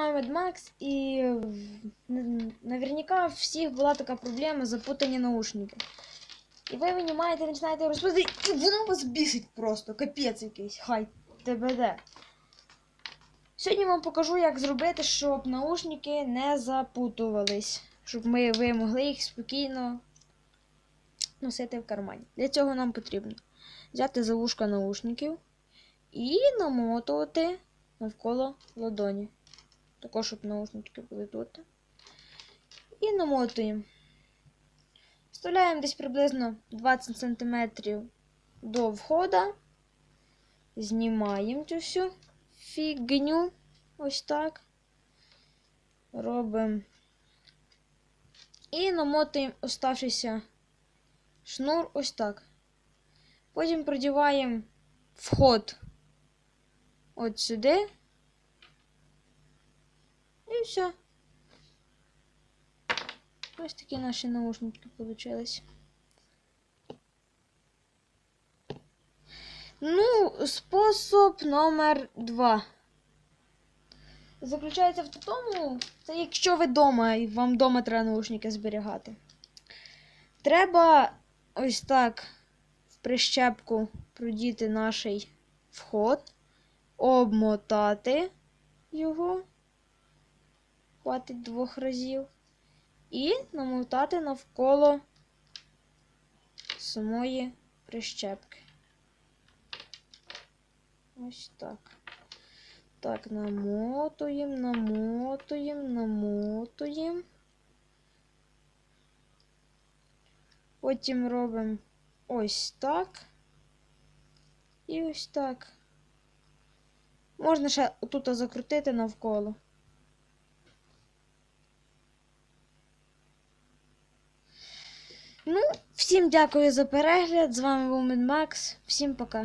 Макс, і н- наверняка у всіх була така проблема запутані наушники. І ви винімаєте, починаєте розповідати, і воно вас бісить просто, капець якийсь, хай ТБД. Сьогодні вам покажу, як зробити, щоб наушники не запутувались, щоб ми, ви могли їх спокійно носити в кармані. Для цього нам потрібно взяти за вушка наушників і намотувати навколо ладоні. Також, щоб наушнички були тут. І намотуємо. Вставляємо десь приблизно 20 см до входа. Знімаємо цю всю фігню. Ось так. Робимо. І намотуємо оставшийся шнур ось так. Потім продіваємо вход от сюди. Все. Ось такі наші наушнички получились. Ну, спосіб номер два. Заключається в тому, це якщо ви вдома і вам вдома треба наушники зберігати. Треба ось так в прищепку продіти наш вход, обмотати його. Хватить двох разів. І намотати навколо самої прищепки. Ось так. Так, намотуємо, намотуємо, намотуємо. Потім робимо ось так. І ось так. Можна ще отут закрутити навколо. Ну, всім дякую за перегляд. З вами був Медмакс. Всім пока.